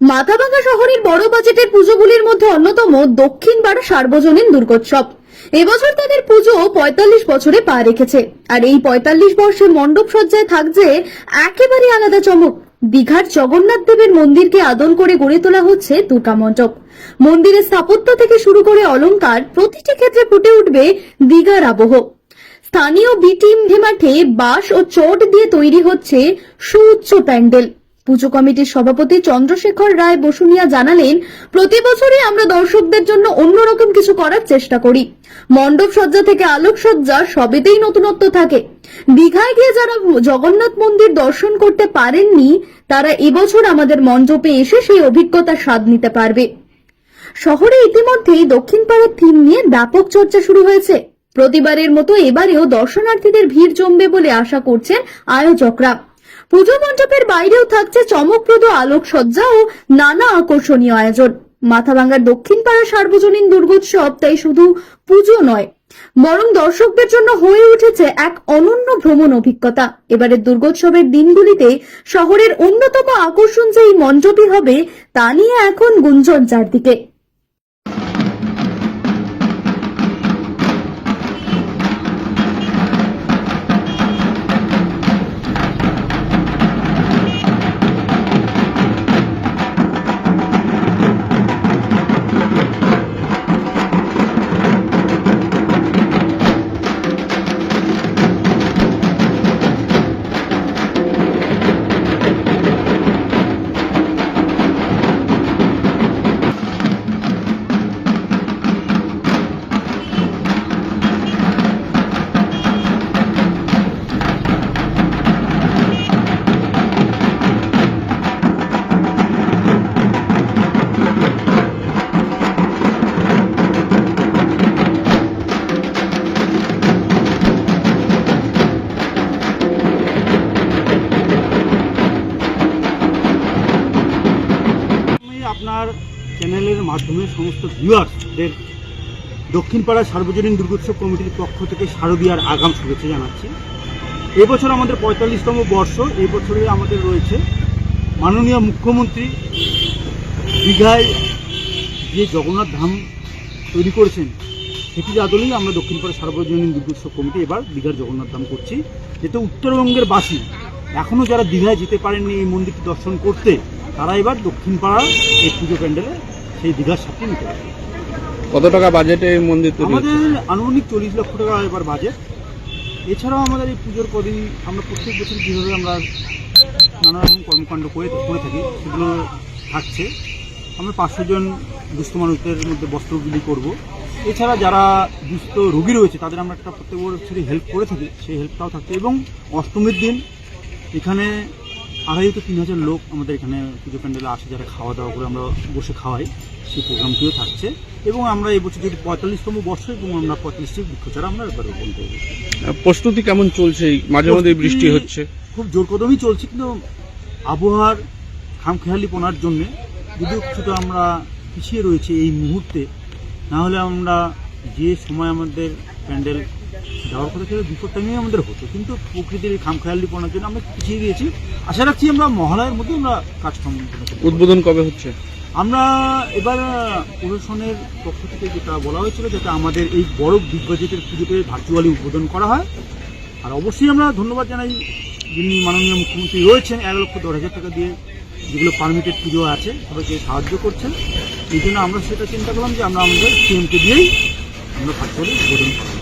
মাথাভাঙ্গা শহরের বড় বাজেটের পুজোগুলির মধ্যে অন্যতম দক্ষিণ পাড়া সার্বজনীন দুর্গোৎসব। এবছর তাদের পুজো পঁয়তাল্লিশ বছরে পা রেখেছে। আর এই পঁয়তাল্লিশ বর্ষে মণ্ডপ সজ্জায় থাকছে একেবারে আলাদা চমক। দীঘার জগন্নাথ দেবের মন্দিরকে আদল করে গড়ে তোলা হচ্ছে দুর্গা মণ্ডপ। মন্দিরের স্থাপত্য থেকে শুরু করে অলংকার প্রতিটি ক্ষেত্রে ফুটে উঠবে দীঘার আবহ। স্থানীয় বিটিম মাঠে বাঁশ ও চট দিয়ে তৈরি হচ্ছে সুউচ্চ প্যান্ডেল। পুজো কমিটির সভাপতি চন্দ্রশেখর রায় বসুনিয়া জানালেন, প্রতি বছরই আমরা দর্শকদের জন্য অন্যরকম কিছু করার চেষ্টা করি। মণ্ডপ সজ্জা থেকে আলোক সজ্জা সবেতেই নতুনত্ব থাকে। দীঘায় গিয়ে যারা জগন্নাথ মন্দির দর্শন করতে পারেননি, তারা এবছর আমাদের মণ্ডপে এসে সেই অভিজ্ঞতার স্বাদ নিতে পারবে। শহরে ইতিমধ্যেই দক্ষিণ পাড়ার থিম নিয়ে ব্যাপক চর্চা শুরু হয়েছে। প্রতিবারের মতো এবারেও দর্শনার্থীদের ভিড় জমবে বলে আশা করছেন আয়োজকরা। পুজো মণ্ডপের বাইরেও থাকছে চমকপ্রদ আলোকসজ্জা ও নানা আকর্ষণীয় আয়োজন। মাথাভাঙ্গার দক্ষিণ পাড়া সার্বজনীন দুর্গোৎসব তাই শুধু পুজো নয়, বরং দর্শকদের জন্য হয়ে উঠেছে এক অনন্য ভ্রমণ অভিজ্ঞতা। এবারের দুর্গোৎসবের দিনগুলিতে শহরের অন্যতম আকর্ষণ যে এই মণ্ডপই হবে, তা নিয়ে এখন গুঞ্জন চারদিকে। চ্যানেলের মাধ্যমে সমস্ত ভিউয়ার্সদের দক্ষিণপাড়া সার্বজনীন দুর্গোৎসব কমিটির পক্ষ থেকে শারদীয়ার আগাম শুভেচ্ছা জানাচ্ছি। এবছর আমাদের পঁয়তাল্লিশতম বর্ষ এই বছরে আমাদের রয়েছে মাননীয় মুখ্যমন্ত্রী দীঘায় যে জগন্নাথ ধাম তৈরি করেছেন সেটির আদলেই আমরা দক্ষিণপাড়া সার্বজনীন দুর্গোৎসব কমিটি এবার দীঘার জগন্নাথ ধাম করছি। যেহেতু উত্তরবঙ্গের বাসী এখনও যারা দীঘায় যেতে পারেননি এই মন্দিরটি দর্শন করতে, তারা এবার দক্ষিণপাড়া এই পুজো প্যান্ডেলে সেই দীঘার সাথে নিতে কত টাকা বাজেটে এই মন্দির তৈরি হচ্ছে? আমাদের আনুমানিক চল্লিশ লক্ষ টাকা এবার বাজেট এছাড়াও আমাদের এই পুজোর কদিন আমরা প্রত্যেক বছর কীভাবে আমরা নানা রকম কর্মকাণ্ড করে করে থাকি সেগুলো থাকছে। আমরা পাঁচশো জন দুস্থ মানুষদের মধ্যে বস্ত্র বিলি করব। এছাড়া যারা দুস্থ রোগী রয়েছে তাদের আমরা একটা প্রত্যেক বছরই হেল্প করে থাকি। সেই হেল্পটাও থাকছে। এবং অষ্টমীর দিন এখানে আড়াই থেকে তিন হাজার লোক আমাদের এখানে পুজো প্যান্ডেলে আসে যারা খাওয়া দাওয়া করে আমরা বসে খাওয়াই। সেই প্রোগ্রামটিও থাকছে। এবং আমরা এবছর যদি পঁয়তাল্লিশতম বর্ষ এবং আমরা পঁয়তাল্লিশটি বৃক্ষচারা আমরা এবার রোপণ করব। প্রস্তুতি কেমন চলছে? মাঝে মাঝে বৃষ্টি হচ্ছে। খুব জোর কদমই চলছে কিন্তু আবহাওয়ার খামখেয়ালিপনার জন্য যদিও কিছুটা আমরা পিছিয়ে রয়েছে এই মুহূর্তে না হলে আমরা যে সময় আমাদের প্যান্ডেল দেওয়ার কথা ছিল বিপদ টাইমে আমাদের হতো। কিন্তু প্রকৃতির এই খামখেয়ালিপনার জন্য আমরা পিছিয়ে গিয়েছি। আশা রাখছি আমরা মহালয়ের মধ্যে আমরা কাজ সম্পন্ন উদ্বোধন কবে হচ্ছে? আমরা এবার প্রশাসনের পক্ষ থেকে যেটা বলা হয়েছিল যাতে আমাদের এই বড় বিগ বাজেটের পুজোতে ভার্চুয়ালি উদ্বোধন করা হয়। আর অবশ্যই আমরা ধন্যবাদ জানাই যিনি মাননীয় মুখ্যমন্ত্রী রয়েছেন এক লক্ষ দশ হাজার টাকা দিয়ে যেগুলো পারমিটেড পুজো আছে সবাইকে সাহায্য করছেন। এই জন্য আমরা সেটা চিন্তা করলাম যে আমরা আমাদের সিএমকে দিয়েই আমরা ভার্চুয়ালি উদ্বোধন করব।